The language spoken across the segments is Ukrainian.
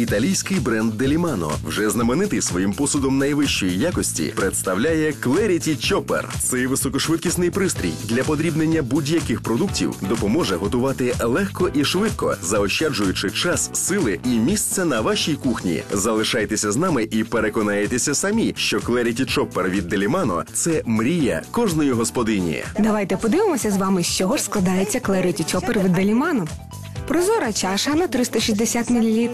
Італійський бренд Делімано, вже знаменитий своїм посудом найвищої якості, представляє Clarity Chopper. Цей високошвидкісний пристрій для подрібнення будь-яких продуктів допоможе готувати легко і швидко, заощаджуючи час, сили і місце на вашій кухні. Залишайтеся з нами і переконаєтеся самі, що Clarity Chopper від Делімано це мрія кожної господині. Давайте подивимося з вами, з чого ж складається Clarity Chopper від Деліману. Прозора чаша на 360 мл,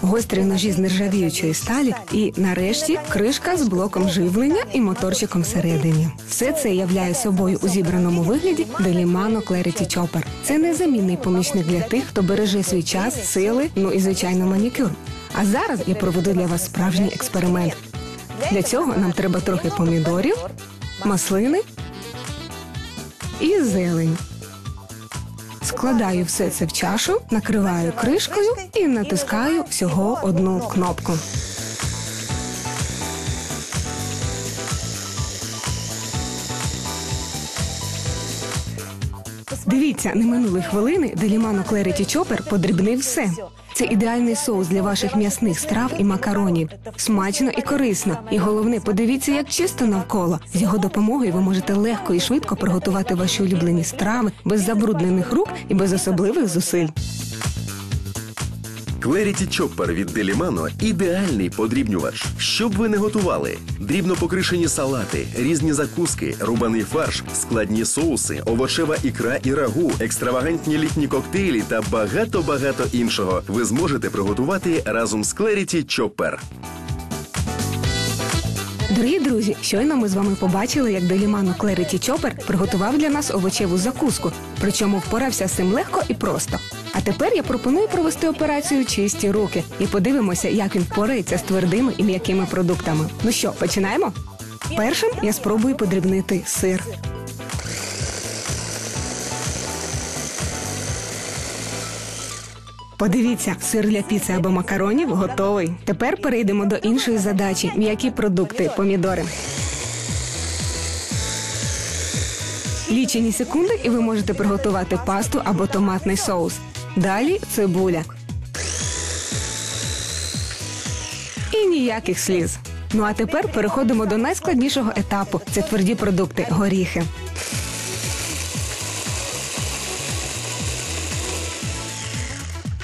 гострі ножі з нержавіючої сталі і, нарешті, кришка з блоком живлення і моторчиком всередині. Все це являє собою у зібраному вигляді Делімано Clarity Chopper. Це незамінний помічник для тих, хто береже свій час, сили, ну і звичайно манікюр. А зараз я проведу для вас справжній експеримент. Для цього нам треба трохи помідорів, маслини і зелень. Складаю все це в чашу, накриваю кришкою і натискаю всього одну кнопку. Дивіться, не минули хвилини, де Лімано Клеріті Чопер подрібнив все. Це ідеальний соус для ваших м'ясних страв і макаронів. Смачно і корисно. І головне, подивіться, як чисто навколо. З його допомогою ви можете легко і швидко приготувати ваші улюблені страви без забруднених рук і без особливих зусиль. Clarity Chopper від Делімано ідеальний подрібнювач. Щоб ви не готували: дрібно покришені салати, різні закуски, рубаний фарш, складні соуси, овочева ікра і рагу, екстравагантні літні коктейлі та багато-багато іншого ви зможете приготувати разом з Clarity Chopper. Дорогі друзі, щойно ми з вами побачили, як Делімано Clarity Чопер приготував для нас овочеву закуску, причому впорався з цим легко і просто. А тепер я пропоную провести операцію чисті руки і подивимося, як він впорається з твердими і м'якими продуктами. Ну що, починаємо? Першим я спробую подрібнити сир. Подивіться, сир для піци або макаронів готовий. Тепер перейдемо до іншої задачі: м'які продукти, помідори. Лічені секунди, і ви можете приготувати пасту або томатний соус. Далі цибуля. І ніяких сліз. Ну а тепер переходимо до найскладнішого етапу: це тверді продукти горіхи.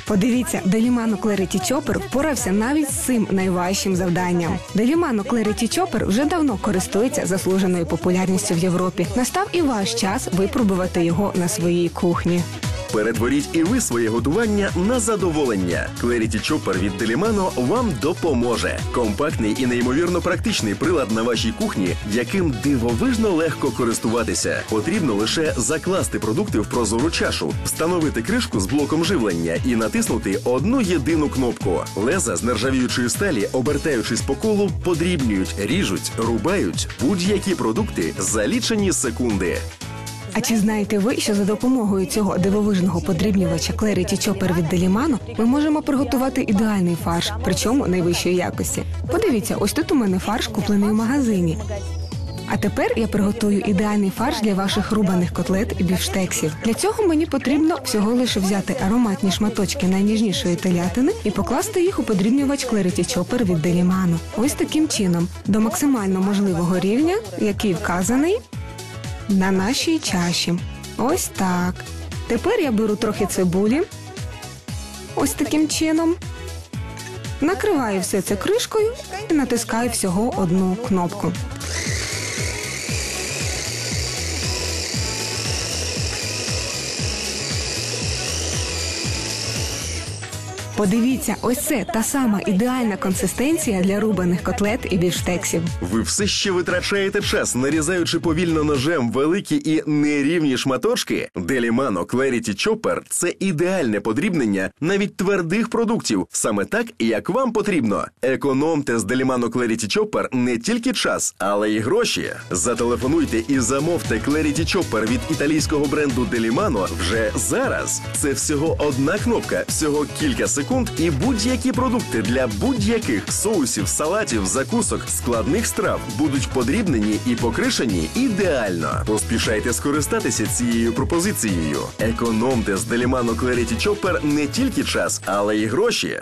Подивіться, Делімано Clarity Чопер впорався навіть з цим найважчим завданням. Делімано Clarity Чопер вже давно користується заслуженою популярністю в Європі. Настав і ваш час випробувати його на своїй кухні. Перетворіть і ви своє готування на задоволення. Clarity Chopper від Делімано вам допоможе. Компактний і неймовірно практичний прилад на вашій кухні, яким дивовижно легко користуватися. Потрібно лише закласти продукти в прозору чашу, встановити кришку з блоком живлення і натиснути одну єдину кнопку. Леза з нержавіючої сталі, обертаючись по колу, подрібнюють, ріжуть, рубають будь-які продукти за лічені секунди. А чи знаєте ви, що за допомогою цього дивовижного подрібнювача Clarity Chopper від Делімано ми можемо приготувати ідеальний фарш, причому найвищої якості? Подивіться, ось тут у мене фарш куплений в магазині. А тепер я приготую ідеальний фарш для ваших рубаних котлет і бівштексів. Для цього мені потрібно всього лише взяти ароматні шматочки найніжнішої телятини і покласти їх у подрібнювач Clarity Chopper від Делімано. Ось таким чином, до максимально можливого рівня, який вказаний на нашій чаші. Ось так. Тепер я беру трохи цибулі. Ось таким чином. Накриваю все це кришкою і натискаю всього одну кнопку. Подивіться, ось це та сама ідеальна консистенція для рубаних котлет і бівштексів. Ви все ще витрачаєте час, нарізаючи повільно ножем великі і нерівні шматочки. Делімано Clarity Chopper – це ідеальне подрібнення навіть твердих продуктів, саме так, як вам потрібно. Економте з Делімано Clarity Chopper не тільки час, але й гроші. Зателефонуйте і замовте Clarity Chopper від італійського бренду Делімано вже зараз. Це всього одна кнопка, всього кілька секунд і будь-які продукти для будь-яких соусів, салатів, закусок, складних страв будуть подрібнені і покришені ідеально. Поспішайте скористатися цією пропозицією. Економте з Делімано Clarity Chopper не тільки час, але й гроші.